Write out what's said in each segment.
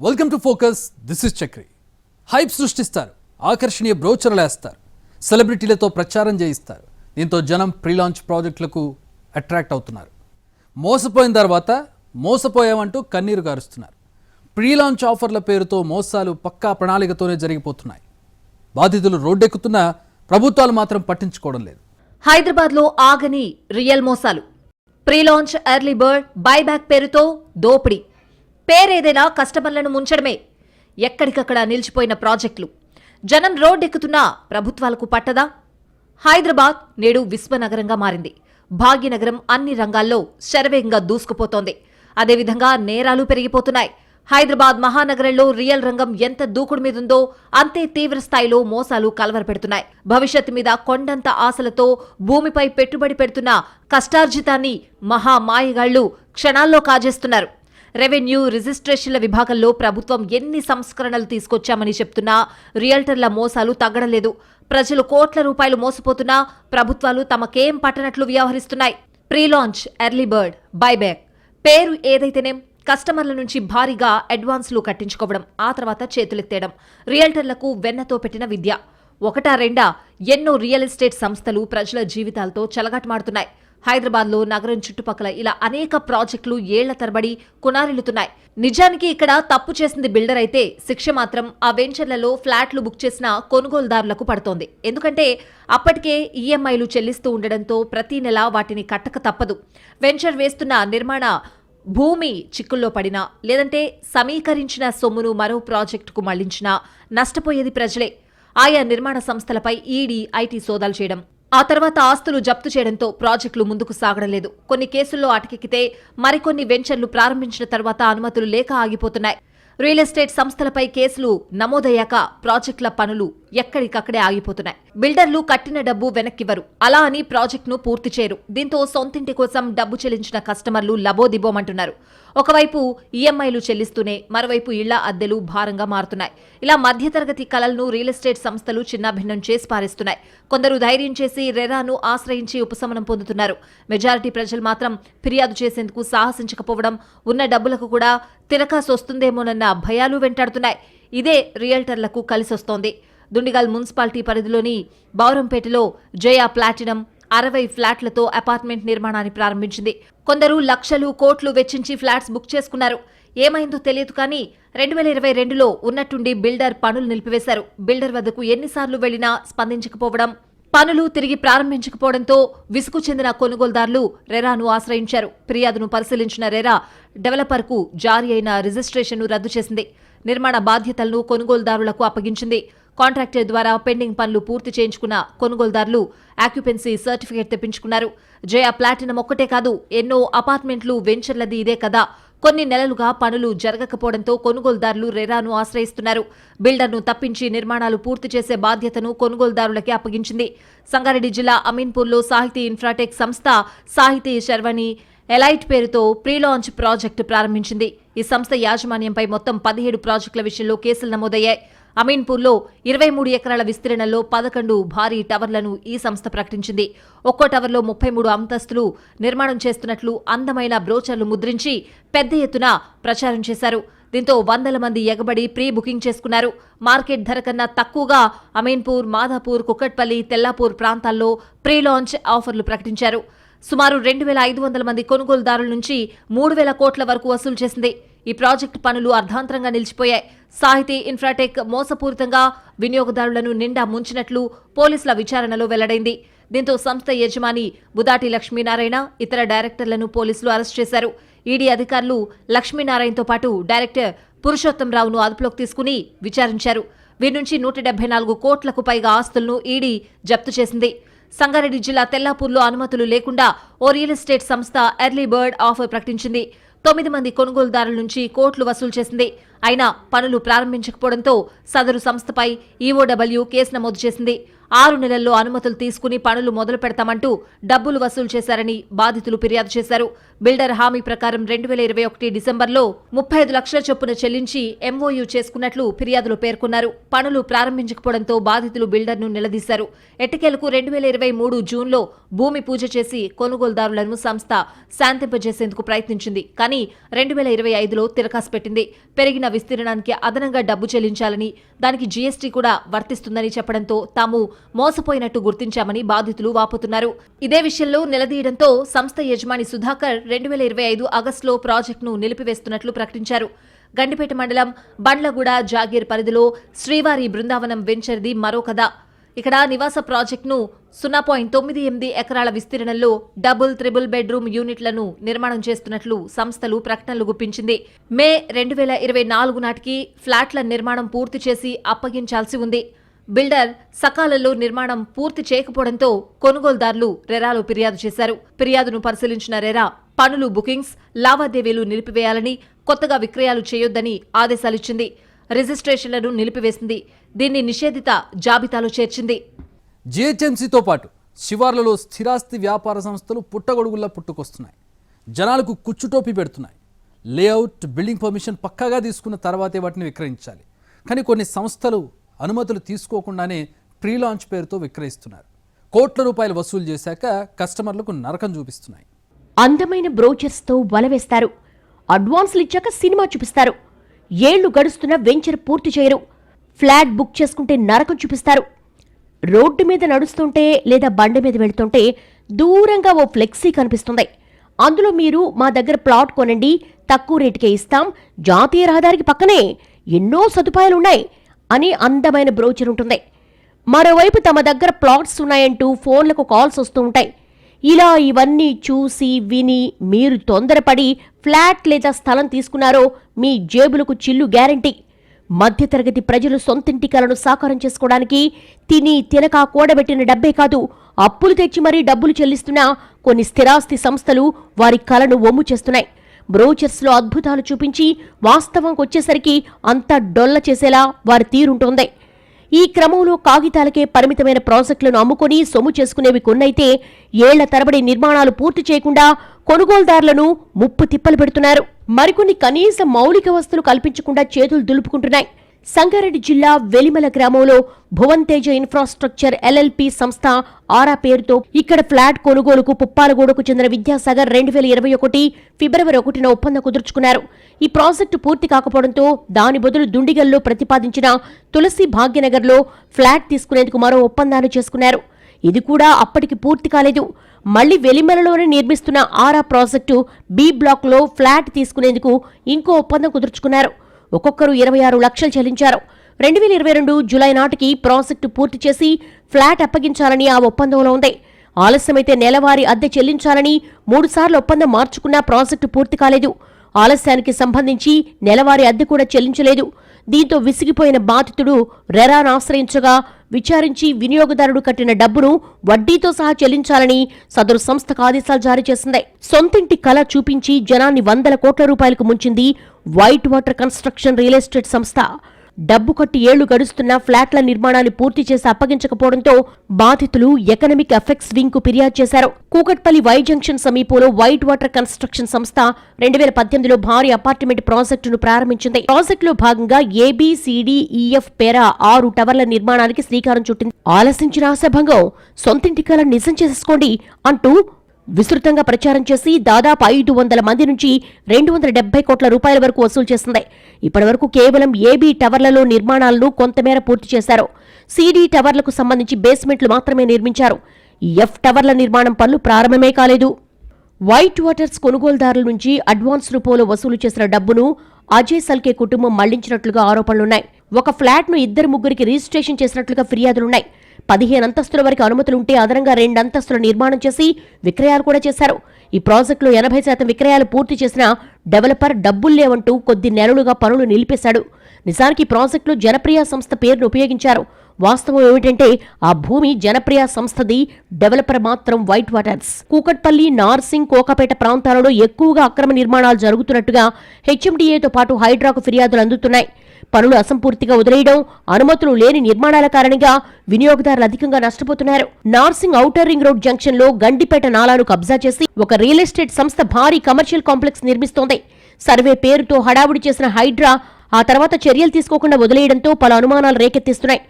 Welcome to focus this is Chakri hype సృష్టిస్తారు. ఆకర్షణీయ బ్రోచర్లు వేస్తారు. సెలబ్రిటీలతో ప్రచారం చేయిస్తారు. దీంతో జనం ప్రీ లాంచ్ ప్రాజెక్టులకు అట్రాక్ట్ అవుతున్నారు. మోసపోయిన తర్వాత మోసపోయామంటూ కన్నీరు గారుస్తున్నారు. ప్రీ లాంచ్ ఆఫర్ల పేరుతో మోసాలు పక్కా ప్రణాళికతోనే జరిగిపోతున్నాయి. బాధితులు రోడ్డెక్కుతున్నా ప్రభుత్వాలు మాత్రం పట్టించుకోవడం లేదు. హైదరాబాద్లో ఆగని రియల్ మోసాలు. Pre launch early bird buyback పేరుతో దోపిడీ. పేరేదైనా కస్టమర్లను ముంచడమే. ఎక్కడికక్కడ నిలిచిపోయిన ప్రాజెక్టులు. జనం రోడ్డెక్కుతున్నా ప్రభుత్వాలకు పట్టదా? హైదరాబాద్ నేడు విశ్వనగరంగా మారింది. భాగ్యనగరం అన్ని రంగాల్లో శరవేగంగా దూసుకుపోతోంది. అదేవిధంగా నేరాలు పెరిగిపోతున్నాయి. హైదరాబాద్ మహానగరంలో రియల్ రంగం ఎంత దూకుడు మీదుందో అంతే తీవ్ర స్థాయిలో మోసాలు కలవరపెడుతున్నాయి. భవిష్యత్తు మీద కొండంత ఆశలతో భూమిపై పెట్టుబడి పెడుతున్న కష్టార్జితాన్ని మహామాయగాళ్ళు క్షణాల్లో కాజేస్తున్నారు. రెవెన్యూ రిజిస్ట్రేషన్ల విభాగంలో ప్రభుత్వం ఎన్ని సంస్కరణలు తీసుకొచ్చామని చెప్తున్నా రియల్టర్ల మోసాలు తగ్గడలేదు ప్రజలు కోట్ల రూపాయలు మోసపోతున్నా ప్రభుత్వాలు తమకేం పట్టనట్లు వ్యవహరిస్తున్నాయి. Pre launch early bird buyback పేరు ఏదైతేనేం కస్టమర్ల నుంచి భారీగా అడ్వాన్స్లు కట్టించుకోవడం ఆ తర్వాత చేతులెత్తేయడం రియల్టర్లకు వెన్నతో పెట్టిన విద్య. ఒకటా రెండా ఎన్నో రియల్ ఎస్టేట్ సంస్థలు ప్రజల జీవితాలతో చెలగాటమాడుతున్నాయి. హైదరాబాద్లో నగరం చుట్టుపక్కల ఇలా అనేక ప్రాజెక్టులు ఏళ్ళ తరబడి కొనారిల్లుతున్నాయి. నిజానికి ఇక్కడ తప్పు చేసింది బిల్డర్ అయితే శిక్ష మాత్రం ఆ వెంచర్లలో ఫ్లాట్లు బుక్ చేసిన కొనుగోలుదారులకు పడుతోంది. ఎందుకంటే అప్పటికే ఈఎంఐలు చెల్లిస్తూ ఉండడంతో ప్రతి నెల వాటిని కట్టక తప్పదు. వెంచర్ వేస్తున్న నిర్మాణ భూమి చిక్కుల్లో పడినా లేదంటే సమీకరించిన సొమ్మును మరో ప్రాజెక్టుకు మళ్ళించినా నష్టపోయేది ప్రజలే. ఆయా నిర్మాణ సంస్థలపై ఈడీ ఐటీ సోదాలు చేయడం ఆ తర్వాత ఆస్తులు జప్తు చేయడంతో ప్రాజెక్టులు ముందుకు సాగడం లేదు. కొన్ని కేసుల్లో అటకెక్కితే మరికొన్ని వెంచర్లు ప్రారంభించిన తర్వాత అనుమతులు లేక ఆగిపోతున్నాయి. రియల్ ఎస్టేట్ సంస్థలపై కేసులు నమోదయ్యాక ప్రాజెక్టుల పనులు ఎక్కడికక్కడే ఆగిపోతున్నాయి. బిల్డర్లు కట్టిన డబ్బు వెనక్కివ్వరు. అలా అని ప్రాజెక్టును పూర్తి చేయరు. దీంతో సొంతింటి కోసం డబ్బు చెల్లించిన కస్టమర్లు లబోదిబోమంటున్నారు. ఒకవైపు ఈఎంఐలు చెల్లిస్తూనే మరోవైపు ఇళ్ళ అద్దెలు భారంగా మారుతున్నాయి. ఇలా మధ్యతరగతి కలలను రియల్ ఎస్టేట్ సంస్థలు చిన్నాభిన్నం చేసి పారేస్తున్నాయి. కొందరు ధైర్యం చేసి రెరాను ఆశ్రయించి ఉపశమనం పొందుతున్నారు. మెజారిటీ ప్రజలు మాత్రం ఫిర్యాదు చేసేందుకు సాహసించకపోవడం ఉన్న డబ్బులకు కూడా తిరకాసొస్తుందేమోనన్న భయాలు వెంటాడుతున్నాయి. ఇదే రియల్టర్లకు కలిసొస్తోంది. దుండిగల్ మున్సిపాలిటీ పరిధిలోని బౌరంపేటలో జయా ప్లాటినం అరవై ఫ్లాట్లతో అపార్ట్మెంట్ నిర్మాణాన్ని ప్రారంభించింది. కొందరు లక్షలు కోట్లు వెచ్చించి ఫ్లాట్స్ బుక్ చేసుకున్నారు. ఏమైందో తెలియదు కానీ రెండు వేల ఇరవై రెండులో ఉన్నట్టుండి బిల్డర్ పనులు నిలిపివేశారు. బిల్డర్ వద్దకు ఎన్నిసార్లు వెళ్ళినా స్పందించకపోవడం పనులు తిరిగి ప్రారంభించకపోవడంతో విసుగు చెందిన కొనుగోలుదారులు రెరాను ఆశ్రయించారు. ఫిర్యాదును పరిశీలించిన రెరా డెవలపర్కు జారీ అయిన రిజిస్ట్రేషన్ను రద్దు చేసింది. నిర్మాణ బాధ్యతలను కొనుగోలుదారులకు అప్పగించింది. కాంట్రాక్టర్ ద్వారా పెండింగ్ పనులు పూర్తి చేయించుకున్న కొనుగోలుదారులు ఆక్యుపెన్సీ సర్టిఫికేట్ తెప్పించుకున్నారు. జయ ప్లాటినం ఒక్కటే కాదు ఎన్నో అపార్ట్మెంట్లు వెంచర్లది ఇదే కదా. కొన్ని నెలలుగా పనులు జరగకపోవడంతో కొనుగోలుదారులు రెరాను ఆశ్రయిస్తున్నారు. బిల్డర్ను తప్పించి నిర్మాణాలు పూర్తి చేసే బాధ్యతను కొనుగోలుదారులకి అప్పగించింది. సంగారెడ్డి జిల్లా అమీన్పూర్లో సాహితీ ఇన్ఫ్రాటెక్ సంస్థ సాహితీ శర్వణి ఎలైట్ పేరుతో ప్రీలాంచ్ ప్రాజెక్టు ప్రారంభించింది. ఈ సంస్థ యాజమాన్యంపై మొత్తం పదిహేడు ప్రాజెక్టుల విషయంలో కేసులు నమోదయ్యాయి. అమీన్పూర్లో ఇరవై మూడు ఎకరాల విస్తీర్ణంలో పదకొండు భారీ టవర్లను ఈ సంస్థ ప్రకటించింది. ఒక్కో టవర్లో ముప్పై మూడు అంతస్తులు నిర్మాణం చేస్తున్నట్లు అందమైన బ్రోచర్లు ముద్రించి పెద్ద ఎత్తున ప్రచారం చేశారు. దీంతో వందల మంది ఎగబడి ప్రీ బుకింగ్ చేసుకున్నారు. మార్కెట్ ధర కన్నా తక్కువగా అమీన్పూర్ మాధాపూర్ కుక్కట్పల్లి తెల్లాపూర్ ప్రాంతాల్లో ప్రీ లాంచ్ ఆఫర్లు ప్రకటించారు. సుమారు రెండు వేల ఐదు వందల మంది కొనుగోలుదారుల నుంచి మూడు వేల కోట్ల వరకు వసూలు చేసింది. ఈ ప్రాజెక్టు పనులు అర్ధాంతరంగా నిలిచిపోయాయి. సాహితీ ఇన్ఫ్రాటెక్ మోసపూరితంగా వినియోగదారులను నిండా ముంచినట్లు పోలీసుల విచారణలో వెల్లడైంది. దీంతో సంస్థ యజమాని బుదాటి లక్ష్మీనారాయణ ఇతర డైరెక్టర్లను పోలీసులు అరెస్ట్ చేశారు. ఈడీ అధికారులు లక్ష్మీనారాయణతో పాటు డైరెక్టర్ పురుషోత్తంరావును అదుపులోకి తీసుకుని విచారించారు. వీరి నుంచి నూట డెబ్బై నాలుగు కోట్లకు పైగా ఆస్తులను ఈడీ జప్తు చేసింది. సంగారెడ్డి జిల్లా తెల్లాపూర్లో అనుమతులు లేకుండా ఓ రియల్ ఎస్టేట్ సంస్థ ఎర్లీ బర్డ్ ఆఫర్ ప్రకటించింది. తొమ్మిది మంది కొనుగోలుదారుల నుంచి కోట్లు వసూలు చేసింది. అయినా పనులు ప్రారంభించకపోవడంతో సదరు సంస్థపై ఈఓడబ్ల్యూ కేసు నమోదు చేసింది. ఆరు నెలల్లో అనుమతులు తీసుకుని పనులు మొదలు పెడతామంటూ డబ్బులు వసూలు చేశారని బాధితులు ఫిర్యాదు చేశారు. బిల్డర్ హామీ ప్రకారం రెండు వేల ఇరవై ఒకటి డిసెంబర్లో ముప్పై ఐదు లక్షల చొప్పున చెల్లించి ఎంఓయూ చేసుకున్నట్లు ఫిర్యాదులో పేర్కొన్నారు. పనులు ప్రారంభించకపోవడంతో బాధితులు బిల్డర్ను నిలదీశారు. ఎట్టకేలకు రెండు వేల ఇరవై మూడు జూన్లో భూమి పూజ చేసి కొనుగోలుదారులను సంస్థ శాంతింపజేసేందుకు ప్రయత్నించింది. కానీ రెండు వేల ఇరవై ఐదులో తిరకాసు పెట్టింది. పెరిగిన విస్తీర్ణానికి అదనంగా డబ్బు చెల్లించాలని దానికి జీఎస్టీ కూడా వర్తిస్తుందని చెప్పడంతో తాము మోసపోయినట్టు గుర్తించామని బాధితులు వాపోతున్నారు. ఇదే విషయంలో నిలదీయడంతో సంస్థ యజమాని సుధాకర్ రెండు వేల ఇరవై ఐదు ఆగస్టులో ప్రాజెక్టును నిలిపివేస్తున్నట్లు ప్రకటించారు. గండిపేట మండలం బండ్లగూడ జాగీర్ పరిధిలో శ్రీవారి బృందావనం వెంచర్ది మరో కథ. ఇక్కడ నివాస ప్రాజెక్టును సున్నా పాయింట్ తొమ్మిది ఎనిమిది ఎకరాల విస్తీర్ణంలో డబుల్ త్రిబుల్ బెడ్రూమ్ యూనిట్లను నిర్మాణం చేస్తున్నట్లు సంస్థలు ప్రకటనలు గుప్పించింది. మే రెండు వేల ఇరవై నాలుగు నాటికి ఫ్లాట్ల నిర్మాణం పూర్తి చేసి అప్పగించాల్సి ఉంది. బిల్డర్ సకాలంలో నిర్మాణం పూర్తి చేయకపోవడంతో కొనుగోలుదారులు రెరాలో ఫిర్యాదు చేశారు. ఫిర్యాదును పరిశీలించిన రెరా పనులు బుకింగ్స్ లావాదేవీలు నిలిపివేయాలని కొత్తగా విక్రయాలు చేయొద్దని ఆదేశాలిచ్చింది. రిజిస్ట్రేషన్లను నిలిపివేసింది. దీన్ని నిషేధిత జాబితాలో చేర్చింది. జిహెచ్ఎంసీతో పాటు శివార్లలో స్థిరాస్తి వ్యాపార సంస్థలు పుట్టగొడుగుల్లా పుట్టుకొస్తున్నాయి. జనాలకు కుచ్చుటోపి పెడుతున్నాయి. లేఅవుట్ బిల్డింగ్ పర్మిషన్ పక్కాగా తీసుకున్న తర్వాతే వాటిని విక్రయించాలి. కానీ కొన్ని సంస్థలు అనుమతులు తీసుకోకుండానే ప్రీ లాంచ్ పేరుతో విక్రయిస్తున్నారు. కోట్ల రూపాయలు వసూలు చేశాక కస్టమర్లకు నరకం చూపిస్తున్నాయి. అందమైన బ్రోచర్స్తో వలవేస్తారు అడ్వాన్స్లు ఇచ్చాక సినిమా చూపిస్తారు. ఏళ్ళు గడుస్తున్న వెంచర్ పూర్తి చేయరు. ఫ్లాట్ బుక్ చేసుకుంటే నరకం చూపిస్తారు. రోడ్డు మీద నడుస్తుంటే లేదా బండి మీద వెళుతుంటే దూరంగా ఓ ఫ్లెక్సీ కనిపిస్తుంది. అందులో మీరు మా దగ్గర ప్లాట్ కొనండి తక్కువ రేటుకే ఇస్తాం జాతీయ రహదారికి పక్కనే ఎన్నో సదుపాయాలున్నాయి. అని అందమైన బ్రోచర్ ఉంటుంది. మరోవైపు తమ దగ్గర ప్లాట్స్ ఉన్నాయంటూ ఫోన్లకు కాల్స్ వస్తూ ఉంటాయి. ఇలా ఇవన్నీ చూసి విని మీరు తొందరపడి ఫ్లాట్ లేదా స్థలం తీసుకున్నారో మీ జేబులకు చిల్లు గ్యారంటీ. మధ్యతరగతి ప్రజలు సొంతింటి కలను సాకారం చేసుకోవడానికి తిని తినక కూడబెట్టిన డబ్బే కాదు అప్పులు తెచ్చి మరీ డబ్బులు చెల్లిస్తున్న కొన్ని స్థిరాస్తి సంస్థలు వారి కలను ఒమ్ము చేస్తున్నాయి. బ్రోచర్స్లో అద్భుతాలు చూపించి వాస్తవంకి వచ్చేసరికి అంతా డొల్ల చేసేలా వారి తీరుంటోంది. ఈ క్రమంలో కాగితాలకే పరిమితమైన ప్రాజెక్టులను అమ్ముకొని సొమ్ము చేసుకునేవి కొన్నైతే ఏళ్ళ తరబడి నిర్మాణాలు పూర్తి చేయకుండా కొనుగోలుదారులను ముప్పు తిప్పలు పెడుతున్నారు. మరికొన్ని కనీస మౌలిక వస్తువులు కల్పించకుండా చేతులు దులుపుకుంటున్నాయి. సంగారెడ్డి జిల్లా వెలిమల గ్రామంలో భువన్ తేజ ఇన్ఫ్రాస్ట్రక్చర్ ఎల్ఎల్పి సంస్థ ఆరా పేరుతో ఇక్కడ ఫ్లాట్ కొనుగోలుకు పుప్పాలగూడకు చెందిన విద్యాసాగర్ రెండు వేల ఇరవై ఒకటి ఫిబ్రవరి ఒకటిన ఒప్పందం కుదుర్చుకున్నారు. ఈ ప్రాజెక్టు పూర్తి కాకపోవడంతో దాని బదులు దుండిగల్లో ప్రతిపాదించిన తులసి భాగ్యనగర్లో ఫ్లాట్ తీసుకునేందుకు మరో ఒప్పందాలు చేసుకున్నారు. ఇది కూడా అప్పటికి పూర్తి కాలేదు. మళ్ళీ వెలిమలలోనే నిర్మిస్తున్న ఆరా ప్రాజెక్టు బి బ్లాక్లో ఫ్లాట్ తీసుకునేందుకు ఇంకో ఒప్పందం కుదుర్చుకున్నారు. ఒక్కొక్కరు ఇరవై ఆరు లక్షలు చెల్లించారు. రెండు వేల ఇరవై రెండు జులై నాటికి ప్రాజెక్టు పూర్తి చేసి ఫ్లాట్ అప్పగించాలని ఆ ఒప్పందంలో ఉంది. ఆలస్యమైతే నెలవారీ అద్దె చెల్లించాలని మూడుసార్లు ఒప్పందం మార్చుకున్నా ప్రాజెక్టు పూర్తి కాలేదు. ఆలస్యానికి సంబంధించి నెలవారీ అద్దె కూడా చెల్లించలేదు. దీంతో విసిగిపోయిన బాధితుడు రెరాను ఆశ్రయించగా విచారించి వినియోగదారుడు కట్టిన డబ్బును వడ్డీతో సహా చెల్లించాలని సదరు సంస్థకు ఆదేశాలు జారీ చేసింది. సొంతింటి కళ చూపించి జనాన్ని వందల కోట్ల రూపాయలకు ముంచింది white water construction real estate సంస్థ. డబ్బు కట్టి ఏళ్ళు గడుస్తున్న ఫ్లాట్ల నిర్మాణాన్ని పూర్తి చేసి అప్పగించకపోవడంతో బాధితులు ఎకనమిక్ ఎఫెక్ట్స్ వింగ్కు ఫిర్యాదు చేశారు. కూకట్పల్లి వై జంక్షన్ సమీపంలో వైట్ వాటర్ కన్స్ట్రక్షన్ సంస్థ రెండు వేల పద్దెనిమిదిలో భారీ అపార్ట్మెంట్ ప్రాజెక్టును ప్రారంభించింది. ప్రాజెక్టులో భాగంగా ఏబిసిడిఈఎఫ్ పేర ఆరు టవర్ల నిర్మాణానికి శ్రీకారం చుట్టింది. ఆలసించిన ఆశాభంగం సొంతింటి కల నిజం చేసుకోండి అంటూ విస్తృతంగా ప్రచారం చేసి దాదాపు ఐదు వందల మంది నుంచి రెండు వందల డెబ్బై కోట్ల రూపాయల వరకు వసూలు చేసింది ఇప్పటివరకు కేవలం ఏబీ టవర్లలో నిర్మాణాలను కొంతమేర పూర్తి చేశారు. సీడీ టవర్లకు సంబంధించి బేస్మెంట్లు మాత్రమే నిర్మించారు. ఎఫ్ టవర్ల నిర్మాణం పనులు ప్రారంభమే కాలేదు. వైట్ వాటర్స్ కొనుగోలుదారుల నుంచి అడ్వాన్స్ రూపంలో వసూలు చేసిన డబ్బును అజయ్ సల్కే కుటుంబం మళ్ళించినట్లుగా ఆరోపణలున్నాయి. ఒక ఫ్లాట్ను ఇద్దరు ముగ్గురికి రిజిస్ట్రేషన్ చేసినట్లుగా ఫిర్యాదులున్నాయి. పదిహేను అంతస్తుల వరకు అనుమతులు ఉంటే అదనంగా రెండు అంతస్తుల నిర్మాణం చేసి విక్రయాలు కూడా చేశారు. ఈ ప్రాజెక్టులో ఎనభై శాతం విక్రయాలు పూర్తి చేసిన డెవలపర్ డబ్బులు లేవంటూ కొద్ది నెలలుగా పనులు నిలిపేశాడు. నిజానికి ప్రాజెక్టులో జనప్రియ సంస్థ పేరును ఉపయోగించారు. వాస్తవం ఏమిటంటే ఆ భూమి జనప్రియ సంస్థది డెవలపర్ మాత్రం వైట్ వాటర్స్. కూకట్పల్లి నార్సింగ్ కోకాపేట ప్రాంతాలలో ఎక్కువగా అక్రమ నిర్మాణాలు జరుగుతున్నట్టుగా హెచ్ఎండిఏతో పాటు హైడ్రాకు ఫిర్యాదులు అందుతున్నాయి. పనులు అసంపూర్తిగా వదిలేయడం అనుమతులు లేని నిర్మాణాల కారణంగా వినియోగదారులు అధికంగా నష్టపోతున్నారు. నార్సింగ్ ఔటర్ రింగ్ రోడ్ జంక్షన్లో గండిపేట నాలాను కబ్జా చేసి ఒక రియల్ ఎస్టేట్ సంస్థ భారీ కమర్షియల్ కాంప్లెక్స్ నిర్మిస్తోంది. సర్వే పేరుతో హడావుడి చేసిన హైడ్రా ఆ తర్వాత చర్యలు తీసుకోకుండా వదిలేయడంతో పలు అనుమానాలు రేకెత్తిస్తున్నాయి.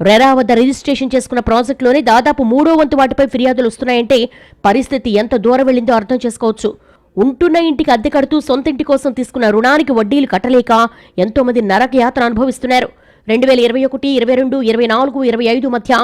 రెరా వద్ద రిజిస్ట్రేషన్ చేసుకున్న ప్రాజెక్టులోనే దాదాపు మూడో వంతు వాటిపై ఫిర్యాదులు వస్తున్నాయంటే పరిస్థితి ఎంత దూరం వెళ్ళిందో అర్థం చేసుకోవచ్చు. ఉంటున్న ఇంటికి అద్దె కడుతూ సొంత ఇంటి కోసం తీసుకున్న రుణానికి వడ్డీలు కట్టలేక ఎంతోమంది నరకయాత్ర నరక యాత్ర అనుభవిస్తున్నారు. రెండు వేల ఇరవై ఒకటి ఇరవై రెండు ఇరవై నాలుగు ఇరవై ఐదు మధ్య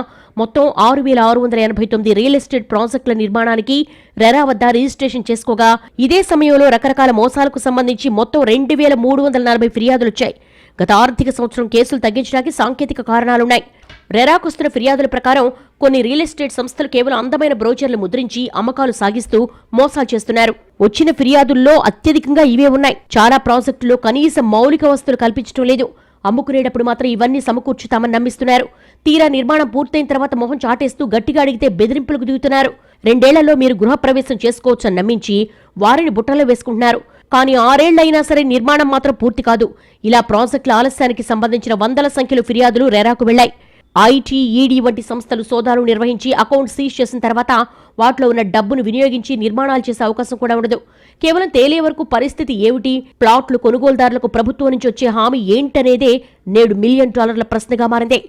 మొత్తం ఆరు వేల ఆరు వందల ఎనభై తొమ్మిది రియల్ ఎస్టేట్ ప్రాజెక్టుల నిర్మాణానికి రెరా వద్ద రిజిస్ట్రేషన్ చేసుకోగా ఇదే సమయంలో రకరకాల మోసాలకు సంబంధించి మొత్తం రెండు వేల మూడు వందల నలభై ఫిర్యాదులు వచ్చాయి. గత ఆర్థిక సంవత్సరం కేసులు తగ్గించడానికి సాంకేతిక కారణాలున్నాయి. రెరాకొస్తున్న ఫిర్యాదుల ప్రకారం కొన్ని రియల్ ఎస్టేట్ సంస్థలు కేవలం అందమైన బ్రోచర్లు ముద్రించి అమ్మకాలు సాగిస్తూ మోసాలు చేస్తున్నారు. వచ్చిన ఫిర్యాదుల్లో అత్యధికంగా ఇవే ఉన్నాయి. చాలా ప్రాజెక్టుల్లో కనీస మౌలిక వస్తువులు కల్పించడం లేదు. అమ్ముకునేటప్పుడు మాత్రం ఇవన్నీ సమకూర్చుతామని నమ్మిస్తున్నారు. తీరా నిర్మాణం పూర్తయిన తర్వాత మొహం చాటేస్తూ గట్టిగా అడిగితే బెదిరింపులకు దిగుతున్నారు. రెండేళ్ళలో మీరు గృహప్రవేశం చేసుకోవచ్చని నమ్మించి వారిని బుట్టలో వేసుకుంటున్నారు. కానీ ఆరేళ్ళైనా సరే నిర్మాణం మాత్రం పూర్తి కాదు. ఇలా ప్రాజెక్టుల ఆలస్యానికి సంబంధించిన వందల సంఖ్యలో ఫిర్యాదులు రెరాకు వెళ్ళాయి ఐటీ ఈడీ వంటి సంస్థలు సోదాలు నిర్వహించి అకౌంట్ సీజ్ చేసిన తర్వాత వాటిలో ఉన్న డబ్బును వినియోగించి నిర్మాణాలు చేసే అవకాశం కూడా ఉండదు. కేవలం తేలే వరకు పరిస్థితి ఏమిటి? ప్లాట్లు కొనుగోలుదారులకు ప్రభుత్వం నుంచి వచ్చే హామీ ఏంటనేదే నేడు మిలియన్ డాలర్ల ప్రశ్నగా మారింది.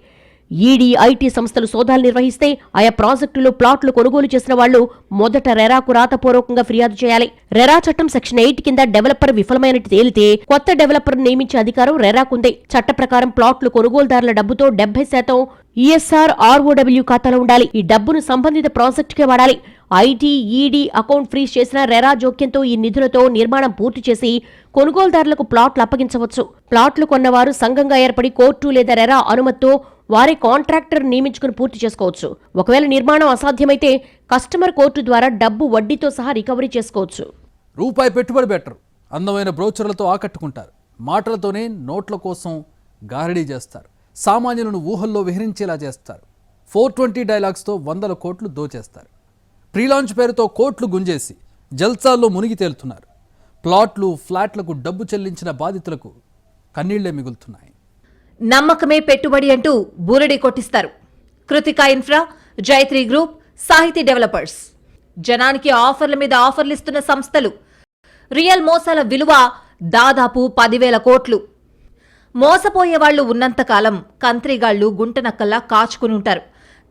ఈడీ ఐటీ సంస్థలు సోదాలు నిర్వహిస్తే ఆయా ప్రాజెక్టులో ప్లాట్లు కొనుగోలు చేసిన వాళ్ళు మొదట రెరాకు రాతపూర్వకంగా ఫిర్యాదు చేయాలి. రెరా చట్టం సెక్షన్ ఎయిట్ కింద డెవలపర్ విఫలమైనట్టు తేలితే కొత్త డెవలపర్ నియమించే అధికారం రెరాకుంది చట్ట ప్రకారం ప్లాట్లు కొనుగోలుదారుల డబ్బుతో డెబ్బై శాతం ఈఎస్ఆర్ ఆర్ఓడబ్ల్యూ ఖాతాలో ఉండాలి. ఈ డబ్బును సంబంధిత ప్రాజెక్టుకే వాడాలి. ఐటీ ఈడీ అకౌంట్ ఫ్రీజ్ చేసిన రెరా జోక్యంతో ఈ నిధులతో నిర్మాణం పూర్తి చేసి కొనుగోలుదారులకు ప్లాట్లు అప్పగించవచ్చు. ప్లాట్లు కొన్నవారు సంఘంగా ఏర్పడి కోర్టు లేదా రెరా అనుమతితో వారి కాంట్రాక్టర్ నియమించుకుని పూర్తి చేసుకోవచ్చు. ఒకవేళ నిర్మాణం అసాధ్యమైతే కస్టమర్ కోర్టు ద్వారా డబ్బు వడ్డీతో సహా రికవరీ చేసుకోవచ్చు. రూపాయి పెట్టుబడి బెటర్. అందమైన బ్రోచర్లతో ఆకట్టుకుంటారు. మాటలతోనే నోట్ల కోసం గారడీ చేస్తారు. సామాన్యులను ఊహల్లో విహరించేలా చేస్తారు. ఫోర్ ట్వంటీ డైలాగ్స్తో వందల కోట్లు దోచేస్తారు. ప్రీలాంచ్ పేరుతో కోట్లు గుంజేసి జల్సాల్లో మునిగి తేలుతున్నారు. ప్లాట్లు ఫ్లాట్లకు డబ్బు చెల్లించిన బాధితులకు కన్నీళ్ళే మిగులుతున్నాయి. నమ్మకమే పెట్టుబడి అంటూ బూరడి కొట్టిస్తారు. Kritika infra Jaitri group Sahiti developers. జనానికి ఆఫర్ల మీద ఆఫర్లు ఇస్తున్న సంస్థలు. రియల్ మోసాల విలువ దాదాపు పదివేల కోట్లు. మోసపోయే వాళ్ళు ఉన్నంతకాలం కంత్రిగాళ్ళు గుంటనక్కల్లా కాచుకుని ఉంటారు.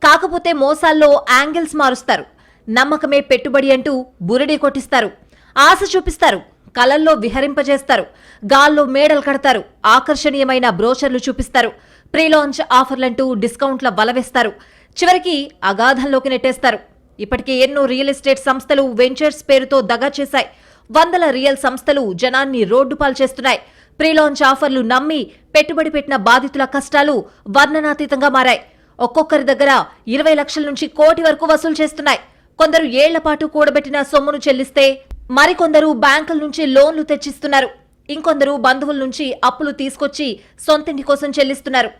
కాకపోతే మోసాల్లో యాంగిల్స్ మారుస్తారు. నమ్మకమే పెట్టుబడి అంటూ బురడి కొట్టిస్తారు. ఆశ చూపిస్తారు. కలల్లో విహరింపజేస్తారు. గాల్లో మేడలు కడతారు. ఆకర్షణీయమైన బ్రోచర్లు చూపిస్తారు. ప్రీలాంచ్ ఆఫర్లంటూ డిస్కౌంట్ల బలవేస్తారు చివరికి అగాధంలోకి నెట్టేస్తారు. ఇప్పటికే ఎన్నో రియల్ ఎస్టేట్ సంస్థలు వెంచర్స్ పేరుతో దగా చేశాయి. వందల రియల్ సంస్థలు జనాన్ని రోడ్డు చేస్తున్నాయి. ప్రీలాంచ్ ఆఫర్లు నమ్మి పెట్టుబడి పెట్టిన బాధితుల కష్టాలు వర్ణనాతీతంగా మారాయి. ఒక్కొక్కరి దగ్గర ఇరవై లక్షల నుంచి కోటి వరకు వసూలు చేస్తున్నాయి. కొందరు ఏళ్ళపాటు కూడబెట్టిన సొమ్మును చెల్లిస్తే మరికొందరు బ్యాంకుల నుంచి లోన్లు తెచ్చిస్తున్నారు. ఇంకొందరు బంధువుల నుంచి అప్పులు తీసుకొచ్చి సొంతింటి కోసం చెల్లిస్తున్నారు.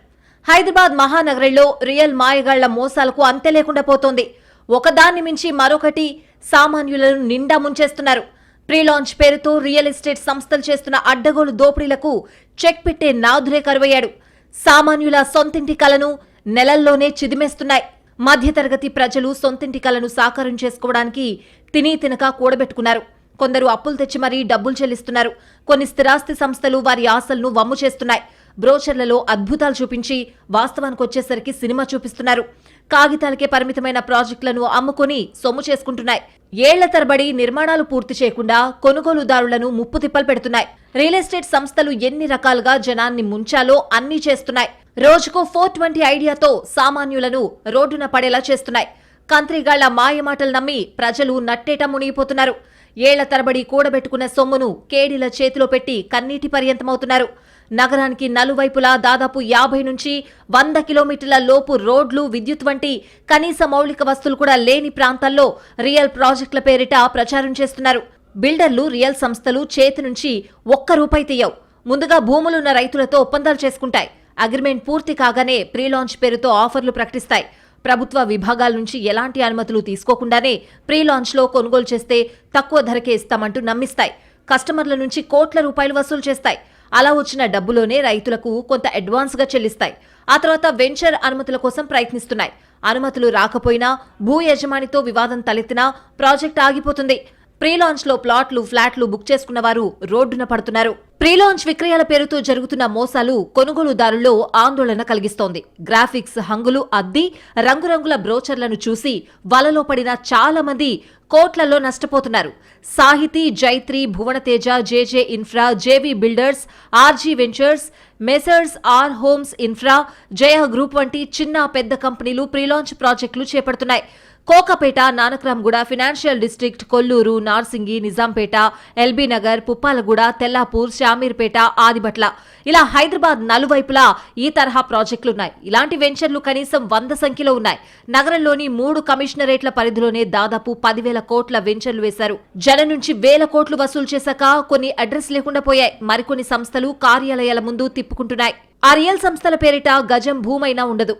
హైదరాబాద్ మహానగరంలో రియల్ మాయగాళ్ళ మోసాలకు అంతే లేకుండా పోతోంది. ఒకదాన్ని మించి మరొకటి సామాన్యులను నిండా ముంచేస్తున్నారు. ప్రీలాంచ్ పేరుతో రియల్ ఎస్టేట్ సంస్థలు చేస్తున్న అడ్డగోలు దోపిడీలకు చెక్ పెట్టే నాదురే కరువయ్యాడు. సామాన్యుల సొంతింటి కలను నెలల్లోనే చిదిమేస్తున్నాయి. మధ్యతరగతి ప్రజలు సొంతింటి కలను సాకారం చేసుకోవడానికి తిని తినక కూడబెట్టుకున్నారు. కొందరు అప్పులు తెచ్చి మరీ డబ్బులు చెల్లిస్తున్నారు. కొన్ని స్థిరాస్తి సంస్థలు వారి ఆశలను వమ్ము చేస్తున్నాయి. బ్రోచర్లలో అద్భుతాలు చూపించి వాస్తవానికి వచ్చేసరికి సినిమా చూపిస్తున్నారు. కాగితాలకే పరిమితమైన ప్రాజెక్టులను అమ్ముకొని సొమ్ము చేసుకుంటున్నాయి. ఏళ్ళ తరబడి నిర్మాణాలు పూర్తి చేయకుండా కొనుగోలుదారులను ముప్పు తిప్పలు పెడుతున్నాయి. రియల్ ఎస్టేట్ సంస్థలు ఎన్ని రకాలుగా జనాన్ని ముంచాలో అన్నీ చేస్తున్నాయి. రోజుకు ఫోర్ ట్వంటీ ఐడియాతో సామాన్యులను రోడ్డున పడేలా చేస్తున్నాయి. కంత్రిగాళ్ళ మాయమాటలు నమ్మి ప్రజలు నట్టేట మునిగిపోతున్నారు. ఏళ్ళ తరబడి కూడబెట్టుకున్న సొమ్మును కేడీల చేతిలో పెట్టి కన్నీటి పర్యంతమవుతున్నారు. నగరానికి నలువైపులా దాదాపు యాభై నుంచి వంద కిలోమీటర్ల లోపు రోడ్లు విద్యుత్ వంటి కనీస మౌలిక వస్తువులు కూడా లేని ప్రాంతాల్లో రియల్ ప్రాజెక్టుల పేరిట ప్రచారం చేస్తున్నారు. బిల్డర్లు రియల్ సంస్థలు చేతి నుంచి ఒక్క రూపాయి తీయవు. ముందుగా భూములున్న రైతులతో ఒప్పందాలు చేసుకుంటాయి. అగ్రిమెంట్ పూర్తి కాగానే ప్రీలాంచ్ పేరుతో ఆఫర్లు ప్రకటిస్తాయి. ప్రభుత్వ విభాగాల నుంచి ఎలాంటి అనుమతులు తీసుకోకుండానే ప్రీ లాంచ్లో కొనుగోలు చేస్తే తక్కువ ధరకే ఇస్తామంటూ నమ్మిస్తాయి. కస్టమర్ల నుంచి కోట్ల రూపాయలు వసూలు చేస్తాయి. అలా వచ్చిన డబ్బులోనే రైతులకు కొంత అడ్వాన్స్గా చెల్లిస్తాయి. ఆ తర్వాత వెంచర్ అనుమతుల కోసం ప్రయత్నిస్తున్నాయి. అనుమతులు రాకపోయినా భూ యజమానితో వివాదం తలెత్తినా ప్రాజెక్ట్ ఆగిపోతుంది. ప్రీ లాంచ్లో ప్లాట్లు ఫ్లాట్లు బుక్ చేసుకున్న వారు రోడ్డున పడుతున్నారు. ప్రీలాంచ్ విక్రయాల పేరుతో జరుగుతున్న మోసాలు కొనుగోలుదారుల్లో ఆందోళన కలిగిస్తోంది. గ్రాఫిక్స్ హంగులు అద్ది రంగురంగుల బ్రోచర్లను చూసి వలలో పడిన చాలా మంది కోట్లలో నష్టపోతున్నారు. Sahiti Jaitri Bhuvanateja JJ infra JV builders RG ventures messrs R homes infra Jaya group వంటి చిన్న పెద్ద కంపెనీలు ప్రీలాంచ్ ప్రాజెక్టులు చేపడుతున్నాయి. కోకపేట నానక్రామ్గూడ ఫినాన్షియల్ డిస్టిక్ట్ కొల్లూరు నార్సింగి నిజాంపేట ఎల్బీనగర్ పుప్పాలగూడ తెల్లాపూర్ షామీర్పేట ఆదిబట్ల ఇలా హైదరాబాద్ నలువైపులా ఈ తరహా ప్రాజెక్టులున్నాయి. ఇలాంటి వెంచర్లు కనీసం వంద సంఖ్యలో ఉన్నాయి. నగరంలోని మూడు కమిషనరేట్ల పరిధిలోనే దాదాపు పదివేల కోట్ల వెంచర్లు వేశారు. జనం నుంచి వేల కోట్లు వసూలు చేశాక కొన్ని అడ్రస్ లేకుండా పోయాయి. మరికొన్ని సంస్థలు కార్యాలయాల ముందు తిప్పుకుంటున్నాయి. ఆ రియల్ సంస్థల పేరిట గజం భూమైనా ఉండదు.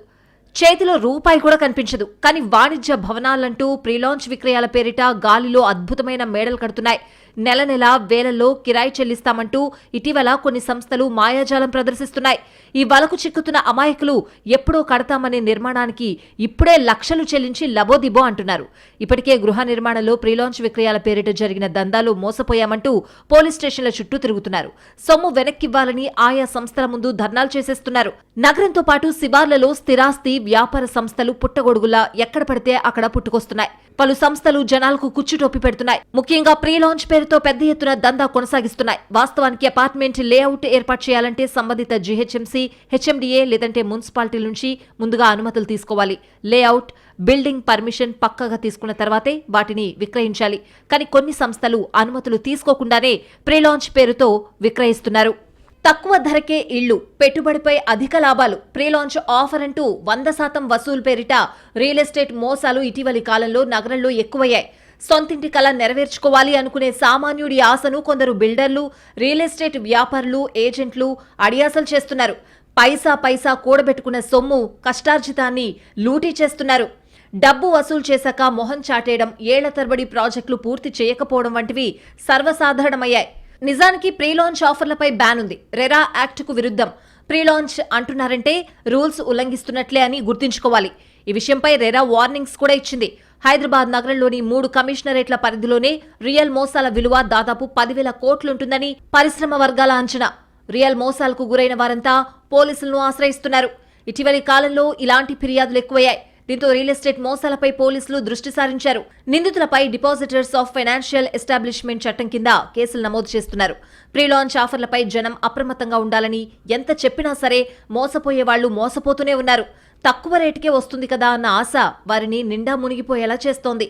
చేతిలో రూపాయి కూడా కనిపించదు. కానీ వాణిజ్య భవనాలంటూ ప్రీలాంచ్ విక్రయాల పేరిట గాలిలో అద్భుతమైన మేడలు కడుతున్నాయి. నెల నెల వేలల్లో కిరాయి చెల్లిస్తామంటూ ఇటీవల కొన్ని సంస్థలు మాయాజాలం ప్రదర్శిస్తున్నాయి. ఈ వలకు చిక్కుతున్న అమాయకులు ఎప్పుడో కడతామనే నిర్మాణానికి ఇప్పుడే లక్షలు చెల్లించి లబోదిబో అంటున్నారు. ఇప్పటికే గృహ నిర్మాణంలో ప్రీలాంచ్ విక్రయాల పేరిట జరిగిన దందాలు మోసపోయామంటూ పోలీస్ స్టేషన్ల చుట్టూ తిరుగుతున్నారు. సొమ్ము వెనక్కివ్వాలని ఆయా సంస్థల ముందు ధర్నాలు చేసేస్తున్నారు. నగరంతో పాటు శివార్లలో స్థిరాస్తి వ్యాపార సంస్థలు పుట్టగొడుగులా ఎక్కడ పడితే అక్కడ పుట్టుకొస్తున్నాయి. పలు సంస్థలు జనాలకు కుచ్చుటొప్పి పెడుతున్నాయి. ముఖ్యంగా ప్రీ లాంచ్ పేరుతో పెద్ద ఎత్తున దందా కొనసాగిస్తున్నాయి. వాస్తవానికి అపార్ట్మెంట్ లేఅవుట్ ఏర్పాటు చేయాలంటే సంబంధిత జీహెచ్ఎంసీ హెచ్ఎండిఏ లేదంటే మున్సిపాలిటీ నుంచి ముందుగా అనుమతులు తీసుకోవాలి. లేఅవుట్ బిల్డింగ్ పర్మిషన్ పక్కగా తీసుకున్న తర్వాతే వాటిని విక్రయించాలి. కానీ కొన్ని సంస్థలు అనుమతులు తీసుకోకుండానే ప్రీ లాంచ్ పేరుతో విక్రయిస్తున్నారు. తక్కువ ధరకే ఇళ్ళు పెట్టుబడిపై అధిక లాభాలు. ప్రీ లాంచ్ ఆఫర్ అంటూ వంద శాతం వసూలు పేరిట రియల్ ఎస్టేట్ మోసాలు ఇటీవలి కాలంలో నగరంలో ఎక్కువయ్యాయి. సొంతింటి కళ నెరవేర్చుకోవాలి అనుకునే సామాన్యుడి ఆశను కొందరు బిల్డర్లు రియల్ ఎస్టేట్ వ్యాపారులు ఏజెంట్లు అడియాసలు చేస్తున్నారు. పైసా పైసా కూడబెట్టుకున్న సొమ్ము కష్టార్జితాన్ని లూటీ చేస్తున్నారు. డబ్బు వసూలు చేశాక మొహం చాటేయడం ఏళ్ళ తరబడి ప్రాజెక్టులు పూర్తి చేయకపోవడం వంటివి సర్వసాధారణమయ్యాయి. నిజానికి ప్రీ లాంచ్ ఆఫర్లపై బ్యాన్ ఉంది. రెరా యాక్ట్కు విరుద్ధం. ప్రీ లాంచ్ అంటున్నారంటే రూల్స్ ఉల్లంఘిస్తున్నట్లే అని గుర్తుంచుకోవాలి. ఈ విషయంపై రెరా వార్నింగ్స్ కూడా ఇచ్చింది. హైదరాబాద్ నగరంలోని మూడు కమిషనరేట్ల పరిధిలోనే రియల్ మోసాల విలువ దాదాపు పదివేల కోట్లుంటుందని పరిశ్రమ వర్గాల అంచనా. రియల్ మోసాలకు గురైన వారంతా పోలీసులను ఆశ్రయిస్తున్నారు. ఇటీవలి కాలంలో ఇలాంటి ఫిర్యాదులు ఎక్కువయ్యాయి. దీంతో రియల్ ఎస్టేట్ మోసాలపై పోలీసులు దృష్టి సారించారు. నిందితులపై డిపాజిటర్స్ ఆఫ్ ఫైనాన్షియల్ ఎస్టాబ్లిష్మెంట్ చట్టం కింద కేసులు నమోదు చేస్తున్నారు. ప్రీ లాంచ్ ఆఫర్లపై జనం అప్రమత్తంగా ఉండాలని ఎంత చెప్పినా సరే మోసపోయే వాళ్ళు మోసపోతూనే ఉన్నారు. తక్కువ రేటుకే వస్తుంది కదా అన్న ఆశ వారిని నిండా మునిగిపోయేలా చేస్తోంది.